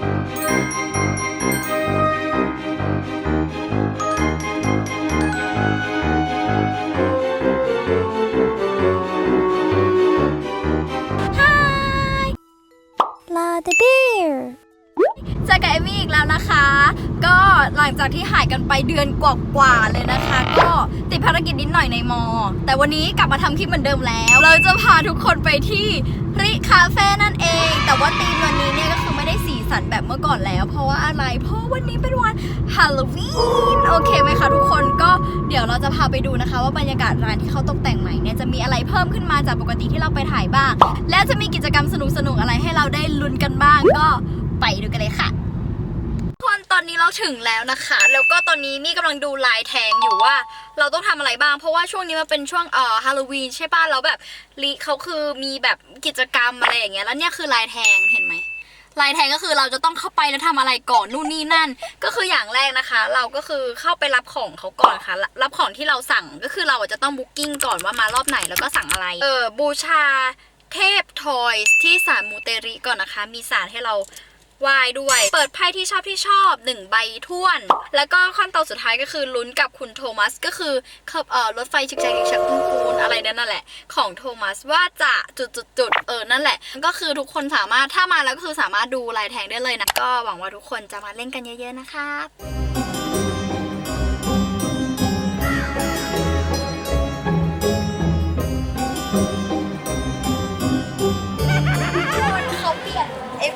ลาเดเบียร์เจอกับเอมี่อีกแล้วนะคะ ก็หลังจากที่หายกันไปเดือนกว่าๆเลยนะคะ ก็ติดภารกิจนิดหน่อยในมอ แต่วันนี้กลับมาทำคลิปเหมือนเดิมแล้ว เราจะพาทุกคนไปที่ ริคาเฟ่นั่นเอง แต่ว่าธีมวันนี้เนี่ยก็คือไม่ได้สีสันแบบเมื่อก่อนแล้ว เพราะว่าอะไร เพราะวันนี้เป็นวันฮาโลวีนโอเคไหมคะทุกคนก็เดี๋ยวเราจะพาไปดูนะคะ ว่าบรรยากาศร้านที่เขาตกแต่งใหม่เนี่ยจะมีอะไรเพิ่มขึ้นมาจากปกติที่เราไปถ่ายบ้าง และจะมีกิจกรรมสนุกๆอะไรให้เราได้ลุ้นกันบ้างก็ไปดูกันเลยค่ะ อนนี้เราถึงแล้วนะคะ แล้วก็ตอนนี้มี่กำลังดูลายแทงอยู่ว่า เราต้องทำอะไรบ้าง เพราะว่าช่วงนี้มันเป็นช่วงเอ่อฮาโลวีนใช่ป่ะแล้วแบบลิเขาคือมีแบบกิจกรรมอะไรอย่างเงี้ยแล้วเนี่ยคือลายแทงเห็นไหมลายแทงก็คือเราจะต้องเข้าไปแล้วทำอะไรก่อนนู่นนี่นั่น ก็คืออย่างแรกนะคะ เราก็คือเข้าไปรับของเขาก่อนค่ะ รับของที่เราสั่งก็คือเราจะต้องบุ๊กิ้งก่อนว่ามารอบไหนแล้วก็สั่งอะไร เออบูชาเทพทอยที่ศาลมูเตริก่อนนะคะ มีศาลให้เรา ไหวายด้วย เปิดไพ่ที่ชอบที่ชอบหนึ่งใบท้วน แล้วก็ขั้นตอนสุดท้ายก็คือลุ้นกับคุณโทมัสก็คือขับเอ่อรถไฟชิกแจกชิกชักตุ้งปูนอะไรนั่นแหละ ของโทมัสว่าจะจุดจุดจุดเออนั่นแหละ ก็คือทุกคนสามารถถ้ามาแล้วก็คือสามารถดูลายแทงได้เลยนะ ก็หวังว่าทุกคนจะมาเล่นกันเยอะ ๆ นะครั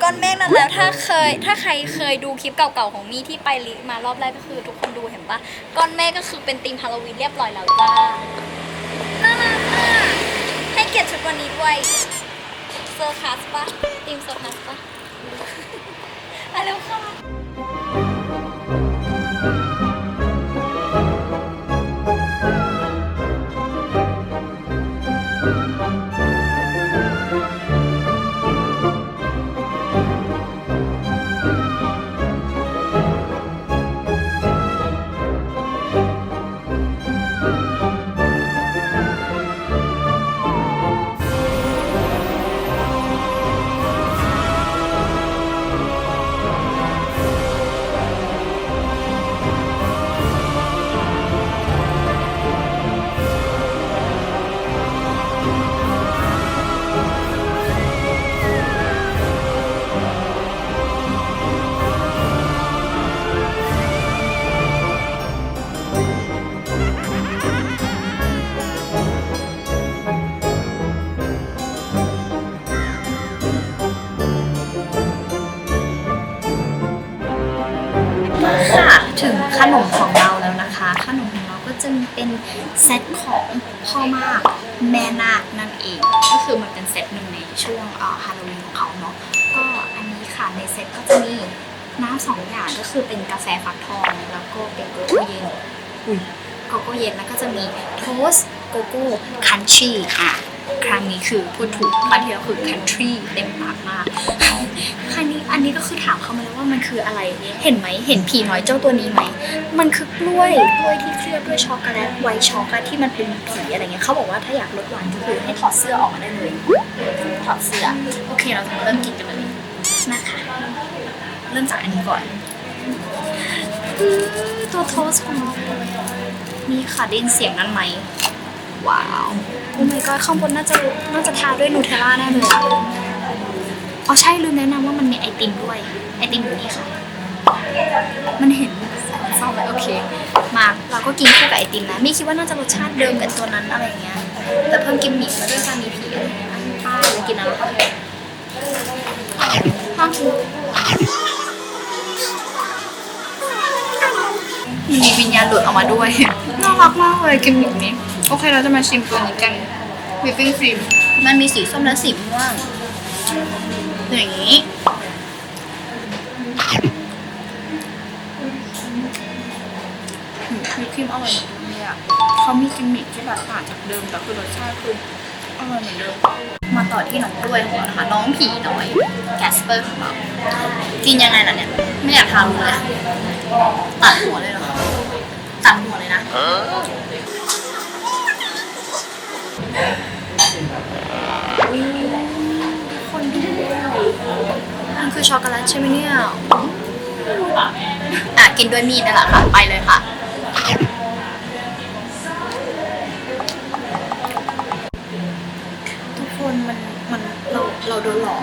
ก้อนเมฆนั้นแล้วถ้าเคย ถ้าใครเคยดูคลิปเก่าๆของมี่ที่ไปลิมารอบแรกก็คือ ทุกคนดูเห็นปะก้อนเมฆก็คือเป็นธีมฮาโลวีนเรียบร้อยแล้วจ้าน่ารักมากให้เกียรติชุดวันนี้ด้วยเซอร์คัสปะธีมเซอร์คัสปะมาเร็วค่ะค่ะ เป็นเซตของพ่อมากแม่นาคนั่นเอง ก็คือมันเป็นเซตหนึ่งในช่วงเอ่อฮาโลวีนของเขาเนาะก็อันนี้ค่ะในเซตก็จะมีน้ำสองอย่างก็คือเป็นกาแฟฟักทองแล้วก็เป็นโกโก้เย็นโกโก้เย็นแล้วก็จะมีโทสต์โกโก้คันทรีค่ะครั้งนี้คือพูดถูกครั้งที่แล้วคือคันทรีเต็มปากมากครั้งนี้ อันนี้ก็คือถามเขามาแล้วว่ามันคืออะไร เห็นไหมเห็นผีน้อยเจ้าตัวนี้ไหม มันคือกล้วยกล้วยที่เคลือบด้วยช็อกโกแลตไวท์ช็อกโกแลตที่มันเป็นผีอะไรเงี้ยเขาบอกว่าถ้าอยากลดหวานก็คือให้ถอดเสื้อออกมาได้เลยถอดเสื้อโอเคเราจะมาเริ่มกินกันเลยนะคะ เริ่มจากอันนี้ก่อนอื้อตัวโทสต์ของเรามีค่ะได้ยินเสียงนั้นไหมว้าวโอ้ my god ข้างบนน่าจะน่าจะทาด้วยนูเทลล่าแน่เลยอะ อ๋อใช่ลืมแนะนำว่ามันมีไอติมด้วย ไอติมอยู่นี่ค่ะ มันเห็นเศร้าเลยโอเค มาเราก็กินคู่กับไอติมนะไม่คิดว่าน่าจะรสชาติเดิมกับตัวนั้นอะไรเงี้ย แต่เพิ่มกิมมิคมาด้วยการมีผีอะไรเงี้ยนะป้าเรากินอะไรคะห้ามกินมีวิญญาณหลุดออกมาด้วย น่ารักมากเลยกิมมิคนี้ โอเคเราจะมาชิมตัวนี้กันวิปปิ้งครีมมันมีสีส้มและสีม่วง อย่างนี้วิปครีมอร่อยเหมือนเดิมเลยอะเขามีกิมมิคที่แบบต่างจากเดิมแต่คือรสชาติคืออร่อยเหมือนเดิม มาต่อที่น้องกล้วยของเรานะคะน้องผีน้อยแกสเปอร์ของเรากินยังไงล่ะเนี่ย ไม่อยากทำเลย ตัดหัวเลยเหรอตัดหัวเลยนะ คนดูมันคือช็อกโกแลตใช่ไหมเนี่ยอะกินด้วยมีดนั่นแหละค่ะ ไปเลยค่ะ ทุกคนมันมันเราเราโดนหลอก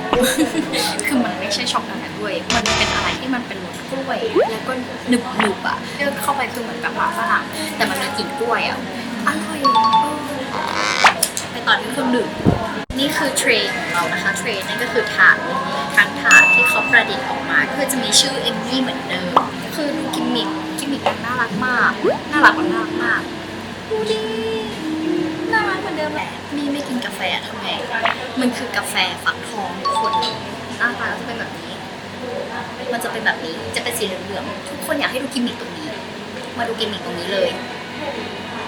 คือมันไม่ใช่ช็อกโกแลตด้วย มันเป็นอะไรที่มันเป็นรสกล้วย แล้วก็หนึบหนึบๆอะเลือกเข้าไปคือเหมือนกับหมาฝรั่งแต่มันมีกลิ่นกล้วยอะ อร่อยเออไปต่อที่เครื่องดื่ม นี่คือเทรนของเรานะคะเทรนนั่นก็คือถาดทั้งถาดที่เขาประดิษฐ์ออกมาคือจะมีชื่อเอมมี่เหมือนเดิม คือดูกิมมิคกิมมิคน่ารักมาก น่ารักน่ารักมากดูดิน่ารักเหมือนเดิมแหละนี่ไม่กินกาแฟทำไมมันคือกาแฟฟักทองทุกคนหน้าตาจะเป็นแบบนี้ มันจะเป็นแบบนี้จะเป็นสีเหลืองๆทุกคนอยากให้ดูกิมมิคตรงนี้ มาดูกิมมิคตรงนี้เลย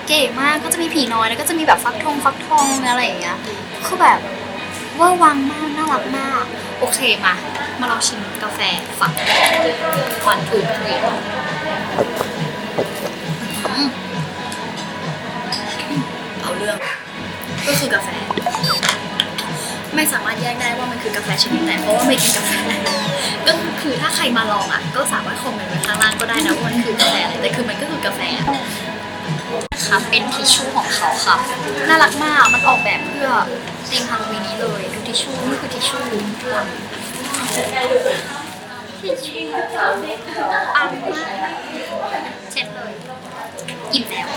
เก๋มากก็จะมีผีน้อยแล้วก็จะมีแบบฟักทองฟักทองอะไรอย่างเงี้ยคือแบบเว่าวังมากน่ารักมาก โอเคมามาลองชิมกาแฟฟักทองฟันทูทรีเอาเรื่อง ก็คือกาแฟ ไม่สามารถแยกได้ว่ามันคือกาแฟชนิดไหนเพราะว่าไม่กินกาแฟก็คือถ้าใครมาลองอะ ก็สามารถคอมเมนต์ไว้ข้างล่างก็ได้นะว่ามันคือกาแฟอะไรแต่คือมันก็คือกาแฟ นะคะเป็นทิชชู่ของเขาค่ะน่ารักมากมันออกแบบเพื่อซิงฮาโลวีนนี้เลยดูทิชชู่นี่คือทิชชู่ทิชชู่อันมากเช็ดเลยกินแล้ว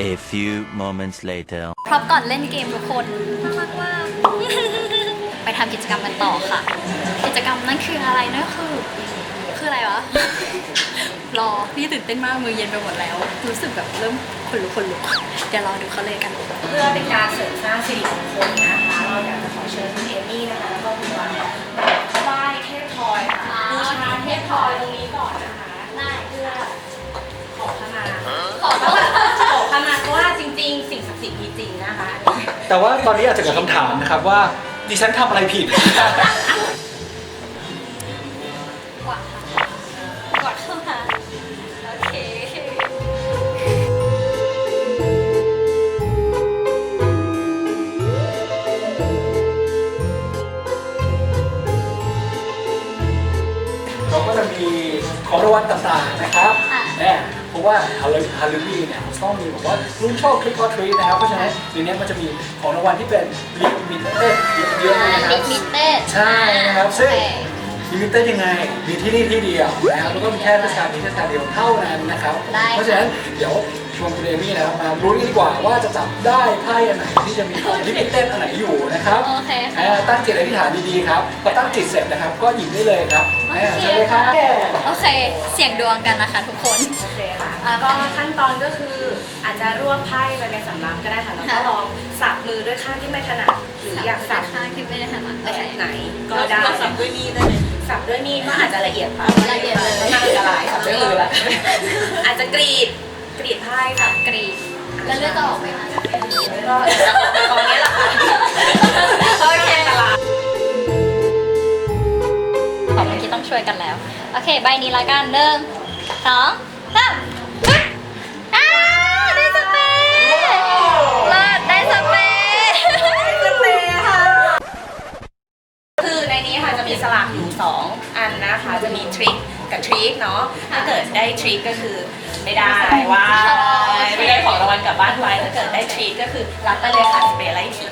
A few moments later. พร้อมก่อนเล่นเกมทุกคนน่ารักมากไปทำกิจกรรมกันต่อค่ะ กิจกรรมนั่นคืออะไรนั่นคือ คืออะไรวะ รอพี่ตื่นเต้นมาก มือเย็นไปหมดแล้ว รู้สึกแบบเริ่มขนลุกขนลุกเดี๋ยวรอดูเขาเลยกัน เพื่อเป็นการเสริมสร้างสิริมงคลนะคะ เราอยากจะขอเชิญคุณเอมี่นะคะ แล้วก็คุณวันเนี่ แต่ว่าตอนนี้อาจจะเกิดคำถามนะครับว่าดิฉันทำอะไรผิดกวาดค่ะกวาดเข้ามา โอเค เราก็จะมีของรางวัลต่างๆนะครับค่ะเนี่ยเพ ราะว่าฮาโลฮาโลวีนเนี่ยมันต้องมีแบบว่าลุ้นโชคทริคออทรีนะครับ เพราะฉะนั้นเดี๋ยวนี้มันจะมีของรางวัลที่เป็นลิมิเต็ดเยอะๆเลยนะครับ ลิมิเต็ดใช่นะครับซึ่งลิมิเต็ดยังไง มีที่นี่ที่เดียวนะครับแล้วก็มีแค่เทศกาลนี้เทศกาลเดียวเท่านั้นนะครับได้เพราะฉะนั้นเดี๋ยว ชวนคุณเอมี่นะครับมาลุ้นกันดีกว่าว่าจะจับได้ไพ่อันไหนที่จะมีลิมิเต็ดอันไหนอยู่นะครับโอเคค่ะ อ่าตั้งจิตอธิษฐานดีๆครับพอตั้งจิตเสร็จนะครับ ก็หยิบได้เลยครับอ่าเชิญเลยครับโอเค เสี่ยงดวงกันนะคะทุกคน โอเคค่ะแล้วก็ขั้นตอนก็คืออาจจะรวบไพ่ไปในสำรับก็ได้ค่ะแล้วก็ค่ะ ลองสับมือด้วยข้างที่ไม่ถนัดหรืออยากสับข้างที่ไม่ได้ถนัดแบบโอเคไหนก็ได้สับด้วยมีดได้ไหม สับด้วยมีดก็อาจจะละเอียดไปละเอียดเลย น่าอันตรายสับด้วยมือละอาจจะกรีด กรีดไพ่ค่ะกรีดแล้วเลือดจะออกไหมคะก็ตอนนี้แหละค่ะโอเคต่อเมื่อกี้ต้องช่วยกันแล้ว โอเค ใบนี้ละกันหนึ่งสองสามปึ๊บอ้าวได้สเปรย์เลิศได้สเปรย์คือในนี้ค่ะจะมีสลากอยู่ 2 อันนะคะ จะมีทริคกับทริคเนาะ ถ้าเกิดได้ทริคก็คือ ไม่ได้ว่าไม่ได้ของรางวัลกลับบ้านไปถ้าเกิดได้ทริคก็คือรับไปเลยค่ะสเปรย์ไล่ผี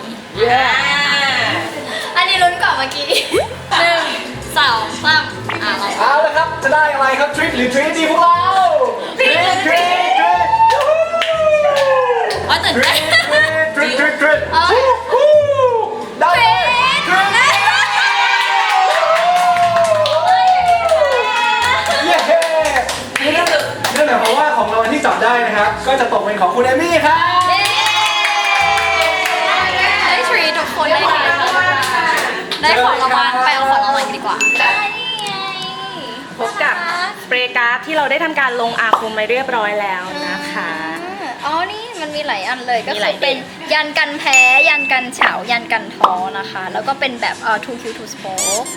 อ่าอันนี้ลุ้นก่อนเมื่อกี้หนึ่งสองสามอะเราเอาละครับ จะได้อะไรครับทริคหรือทริคดีพวกเราทริคทริคทริคว่าตื่นทริเต้นคทริคทริคทริคเอา นะครับ ก็จะตกเป็นของคุณเอมี่ครับ ได้ทรีทุกคนได้ได้ของรางวัลไปเอาของรางวัลกันดีกว่าได้ไงพบกับสเปรย์การ์ดที่เราได้ทำการลงอาคมไปเรียบร้อยแล้วนะคะ อ๋อ นี่มันมีหลายอันเลยก็มีคืหลาอยเป็นยันกันแพ้ ยันกันเฉา ยันกันท้อนะคะ แล้วก็เป็นแบบเอ่อ two q two spoke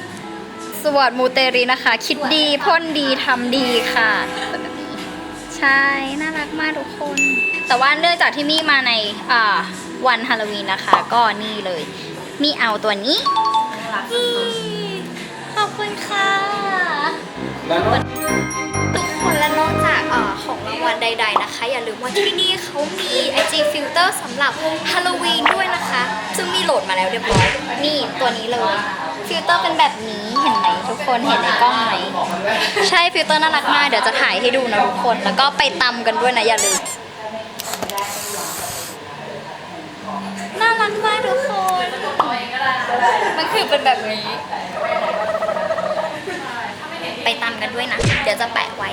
สวัสดมูเตรีนะคะ คิดดีพ่นดีทำดีค่ะเป็นแบบนี้ ใช่ น่ารักมากทุกคน แต่ว่าเนื่องจากที่มี่มาในวันฮาโลวีนนะคะ ก็นี่เลย มีเอาตัวนี้ ขอบคุณค่ะ ทุกคนและนอกจากอของรางวัลใด ๆนะคะ อย่าลืมว่าที่นี่เขามี IG filter สำหรับฮาโลวีนด้วยนะคะ ซึ่งมีโหลดมาแล้วเรียบร้อย นี่ตัวนี้เลย ฟิลเตอร์เป็นแบบนี้เห็นไหมทุกคนเห็นในกล้องไหมใช่ฟิลเตอร์น่ารักมากเดี๋ยวจะถ่ายให้ดูนะทุกคน แล้วก็ไปตำกันด้วยนะอย่าลืมน่ารักมากทุกคน มันคือเป็นแบบนี้ ไปตามกันด้วยนะ เดี๋ยวจะแปะไว้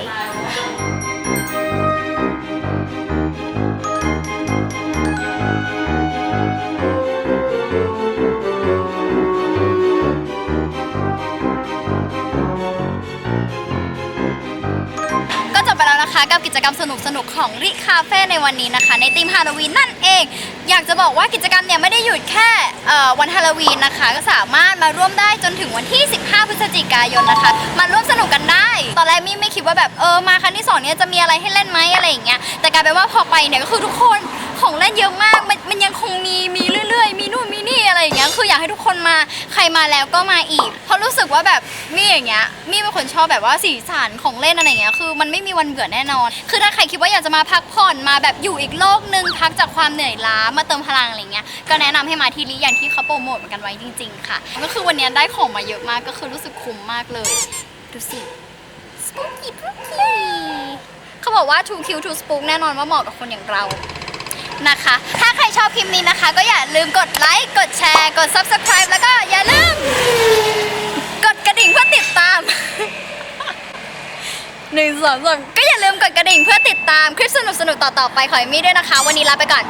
กับกิจกรรมสนุกๆของริคาเฟ่ในวันนี้นะคะ ในธีมฮาโลวีนนั่นเอง อยากจะบอกว่ากิจกรรมเนี่ยไม่ได้หยุดแค่เอ่อวันฮาโลวีนนะคะ ก็สามารถมาร่วมได้จนถึงวันที่ 15 พฤศจิกายนนะคะ มาร่วมสนุกกันได้ ตอนแรกมี่ไม่คิดว่าแบบเออมาครั้งที่สองเนี่ยจะมีอะไรให้เล่นไหมอะไรอย่างเงี้ยแต่กลายเป็นว่าพอไปเนี่ยก็คือทุกคนของเล่นเยอะมากมันมันยังคงมีมีเรื่อยๆ มีนู่นมีนี่อะไรอย่างเงี้ยคืออยากให้ทุกคนมาใครมาแล้วก็มาอีก เพราะรู้สึกว่าแบบมี่อย่างเงี้ยมี่เป็นคนชอบแบบว่าสีสันของเล่นอะไรอย่างเงี้ยคือมันไม่มีวันเบื่อแน่นอน คือถ้าใครคิดว่าอยากจะมาพักผ่อนมาแบบอยู่อีกโลกหนึ่งพักจากความเหนื่อยล้ามาเติมพลังอะไรเงี้ยก็แนะนำให้มาที่ลิอย่างที่เขาโปรโมทกันไว้จริง ๆ ค่ะ ก็คือวันนี้ได้ของมาเยอะมากก็คือรู้สึกคุ้มมากเลยดูสิสปูกี้สปูกี้เขาบอกว่า too cute too spook แน่นอนว่าเหมาะกับคนอย่างเรานะคะ ถ้าใครชอบคลิปนี้นะคะ ก็อย่าลืมกดไลค์กดแชร์ กด subscribe แล้วก็อย่าลืม กดกระดิ่งเพื่อติดตามหนึ่งสองสามก็อย่าลืมกดกระดิ่งเพื่อติดตามคลิปสนุกๆต่อ ๆ ไปของเอมมี่ด้วยนะคะ วันนี้ลาไปก่อน